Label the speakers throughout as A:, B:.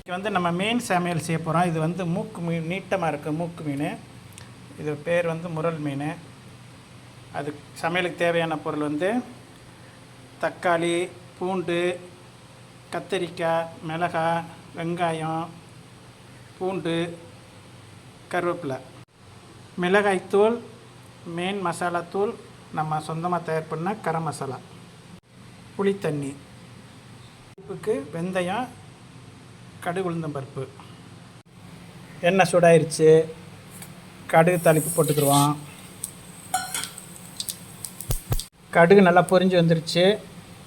A: இது வந்து நம்ம மீன் சமையல் செய்ய போகிறோம் இது வந்து மூக்கு மீன் நீட்டமாக இருக்குது மூக்கு மீன். இது பேர் வந்து முரல் மீன். அது சமையலுக்கு தேவையான பொருள் வந்து தக்காளி பூண்டு கத்தரிக்காய் மிளகாய் வெங்காயம் பூண்டு கருவேப்பிலை. மிளகாய்த்தூள் மீன் மசாலாத்தூள் நம்ம சொந்தமாக தயார் பண்ண கரம் மசாலா. புளித்தண்ணி. பருப்புக்கு வெந்தயம் கடுகு உளுந்தம் பருப்பு. எண்ணெய் சூடாயிருச்சு. கடுகு தாளிப்பு போட்டுக்கிடுவோம் கடுகு நல்லா பொரிஞ்சு வந்துருச்சு.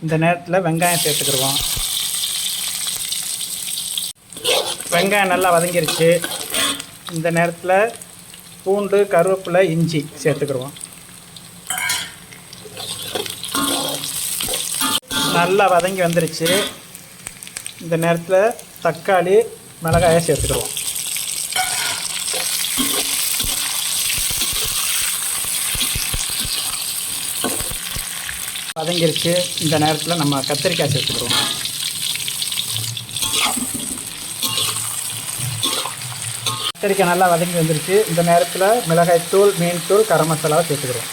A: இந்த நேரத்தில் வெங்காயம் சேர்த்துக்கிடுவோம் வெங்காயம் நல்லா வதங்கிருச்சு. இந்த நேரத்தில் பூண்டு கருவேப்பிலை இஞ்சி சேர்த்துக்கிடுவோம் நல்லா வதங்கி வந்துருச்சு. இந்த நேரத்தில் தக்காளி மிளகாயை சேர்த்துக்கிடுவோம். வதங்கிருச்சு. இந்த நேரத்தில் நம்ம கத்திரிக்காய் சேர்த்துக்கிடுவோம். கத்திரிக்காய் நல்லா வதங்கி வந்துருச்சு. இந்த நேரத்தில் மிளகாய் தூள் மீன் தூள் கரம் மசாலாவை சேர்த்துக்கிறோம்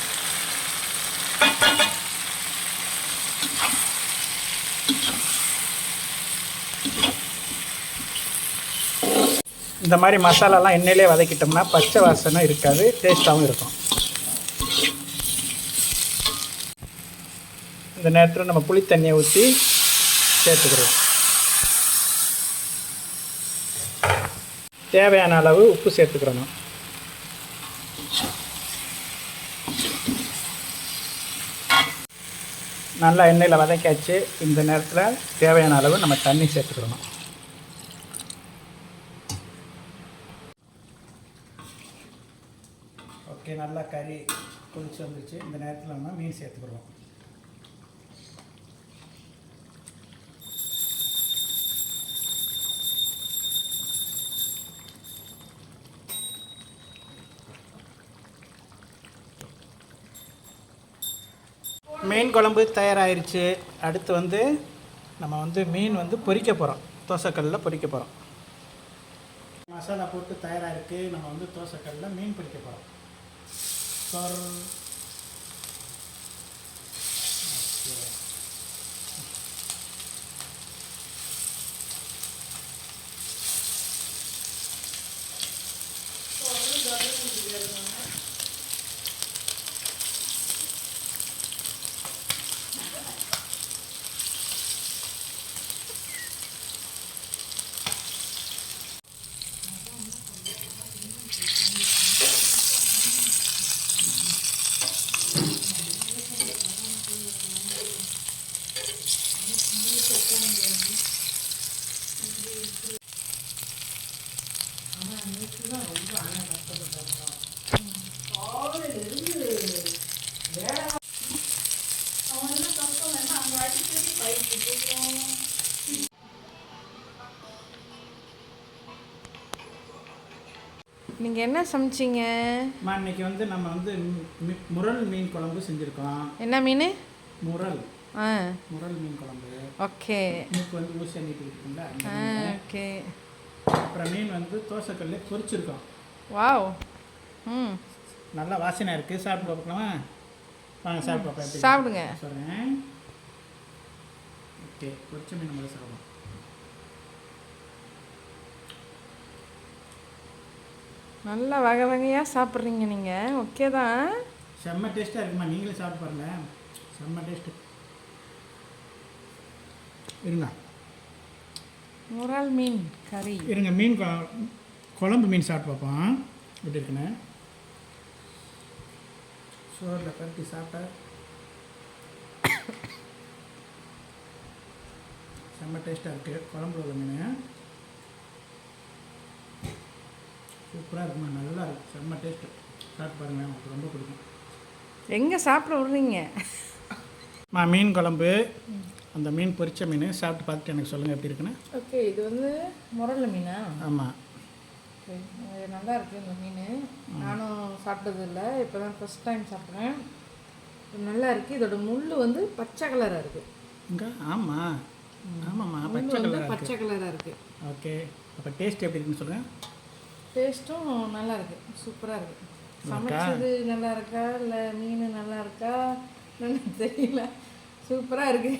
A: இந்த மாதிரி மசாலாலாம் எண்ணெயிலே வதக்கிட்டோம்னா பச்சை வாசனை இருக்காது டேஸ்ட்டாகவும் இருக்கும். இந்த நேரத்தில் நம்ம புளி தண்ணியை ஊற்றி சேர்த்துக்கிறோம். தேவையான அளவு உப்பு சேர்த்துக்கிறணும் நல்லா எண்ணெயில் வதக்காச்சு இந்த நேரத்தில் தேவையான அளவு நம்ம தண்ணி சேர்த்துக்கிறணும் ஓகே நல்லா கறி கொதிச்சு வந்துச்சு இந்த நேரத்தில் நம்ம மீன் சேர்த்துக்கிறோம் மீன் குழம்பு தயாராகிருச்சு அடுத்து வந்து நம்ம வந்து மீன் வந்து பொரிக்க போகிறோம் தோசைக்கல்லில் பொரிக்க போகிறோம் மசாலா போட்டு தயாராக இருக்குது நம்ம வந்து தோசைக்கல்லில் மீன் பொரிக்க போகிறோம் Sar சொர்
B: நீங்கள் என்ன சமைச்சீங்க?
A: இன்னைக்கு வந்து நம்ம வந்து முரல் மீன் குழம்பு செஞ்சுருக்கோம்.
B: என்ன மீன்?
A: முரல்.
B: ஆ.
A: முரல் மீன் குழம்பு.
B: ஓகே.
A: மூக்கு வந்து ஊசி அண்ணிட்டு இருக்குல்ல.
B: ஓகே.
A: அப்புறம் மீன் வந்து தோசைக்கல்ல பொரிச்சிருக்கோம்.
B: வாவ். ம்.
A: நல்லா வாசனை இருக்குது சாப்பிட்டு பார்க்கலாமா? வாங்க சாப்பிட்டு எப்படி
B: சாப்பிடுங்க.
A: சொல்கிறேன் ஓகே பொரிச்ச மீன் முதல்ல சாப்பிடுவோம்
B: நல்லா வகை வகையாக சாப்பிட்றீங்க நீங்கள் ஓகே தான்.
A: செம்ம டேஸ்ட்டாக இருக்குமா? நீங்களும் சாப்பிட்டு பாருங்க செம்ம டேஸ்ட்டு. இருங்க.
B: முறால் மீன் கறி.
A: இருங்க மீன் குழம்பு மீன் சாப்பிட்டு பார்ப்போம். எப்படி இருக்குன்னு? சோறில் பருத்தி சாப்பிட்டா? செம்ம டேஸ்ட்டாக இருக்குது குழம்புல உள்ள மீன். சூப்பராக இருக்குமா? நல்லா இருக்கு. செம்ம டேஸ்ட்டு சாப்பிட்டு பாருங்கள் உங்களுக்கு ரொம்ப பிடிக்கும்.
B: எங்கே சாப்பிட விட்றீங்க?
A: மீன் குழம்பு. அந்த மீன் பொரிச்ச மீன் சாப்பிட்டு பார்த்துட்டு எனக்கு சொல்லுங்கள் எப்படி இருக்குன்னு.
B: ஓகே இது வந்து முரல் மீனா?
A: ஆமாம்
B: நல்லா இருக்குது இந்த மீன். நானும் சாப்பிட்டது இல்லை இப்போ தான் ஃபஸ்ட் டைம் சாப்பிட்றேன் நல்லா இருக்குது இதோட முள் வந்து பச்சை கலராக இருக்குது
A: இங்கே? ஆமாம் ஆமாம்மா பச்சை கலராக இருக்கு.
B: பச்சை கலராக இருக்குது
A: ஓகே அப்போ டேஸ்ட் எப்படி இருக்குன்னு சொல்லுங்கள்
B: டேஸ்ட்டும் நல்லா இருக்கு. சூப்பராக இருக்கு. சமைச்சது நல்லா இருக்கா? இல்லை மீன் நல்லா இருக்கா? தெரியல. சூப்பராக இருக்கு.